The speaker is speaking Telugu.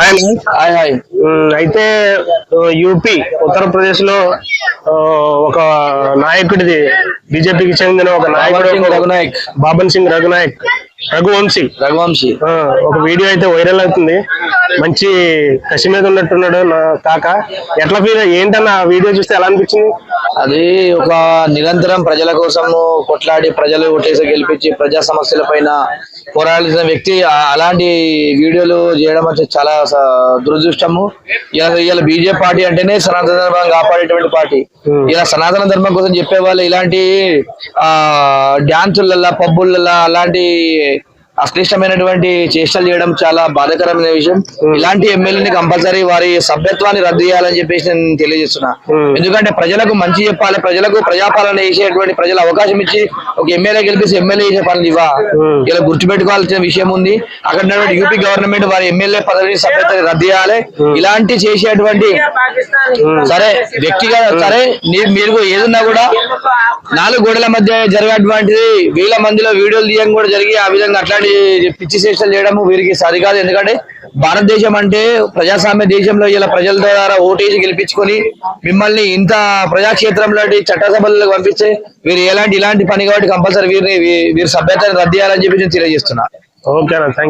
హాయ్ అయితే యూపీ ఉత్తరప్రదేశ్లో ఒక నాయకుడిది బీజేపీకి చెందిన ఒక నాయకుడు రఘునాయక్. బాబన్ సింగ్ రఘునాయక్ రఘువంశీ. రఘువంశీ. ఒక వీడియో అయితే వైరల్ అవుతుంది. మంచి కసి మీద ఉన్నట్టున్నాడు నా కాక. ఎట్లా ఫీల్ ఏంటన్న ఆ వీడియో చూస్తే ఎలా అనిపించింది? అది ఒక నిరంతరం ప్రజల కోసం కొట్లాడి ప్రజలు ఓటేసి గెలిపించి ప్రజా సమస్యల పైన పోరాడాల్సిన వ్యక్తి అలాంటి వీడియోలు చేయడం అంటే చాలా దురదృష్టము ఇలా ఇలా బీజేపీ పార్టీ అంటేనే సనాతన ధర్మం కాపాడేటువంటి పార్టీ Hmm. ఇలా సనాతన ధర్మం కోసం చెప్పే వాళ్ళు ఇలాంటి ఆ డ్యాన్సులల్లా పబ్బులల్లా అలాంటి అశ్లిష్టమైనటువంటి చేష్టలు చేయడం చాలా బాధాకరమైన విషయం. ఇలాంటి ఎమ్మెల్యేని కంపల్సరీ వారి సభ్యత్వాన్ని రద్దు చేయాలని చెప్పేసి నేను తెలియజేస్తున్నా. Hmm. ఎందుకంటే ప్రజలకు మంచి చెప్పాలి ప్రజలకు ప్రజాపాలన చేసేటువంటి ప్రజలు అవకాశం ఇచ్చి ఒక ఎమ్మెల్యే గెలిపిస్తే ఎమ్మెల్యే చేసే పనులు ఇవా Hmm. ఇలా గుర్తుపెట్టుకోవాల్సిన విషయం ఉంది. అక్కడ ఉన్నటువంటి యూపీ గవర్నమెంట్ వారి ఎమ్మెల్యే పదవి సభ్యతని రద్దు చేయాలి. ఇలాంటి చేసేటువంటి సరే వ్యక్తిగత సరే మీరు ఏదున్నా కూడా నాలుగు గోడల మధ్య జరిగేటువంటిది వేల మందిలో వీడియోలు తీయడం కూడా జరిగి ఆ విధంగా అట్లాంటి పిచ్చి చేష్టలు చేయడము వీరికి సరికాదు. ఎందుకంటే భారతదేశం అంటే ప్రజాస్వామ్య దేశంలో ఇలా ప్రజల ద్వారా ఓటేసి గెలిపించుకొని మిమ్మల్ని ఇంత ప్రజాక్షేత్రంలో చట్టసభలకు పంపిస్తే వీరు ఎలాంటి ఇలాంటి పని కాబట్టి కంపల్సరీ వీరిని వీరి సభ్యతను రద్దు చేయాలని చెప్పి నేను తెలియజేస్తున్నా. ఓకేనా థ్యాంక్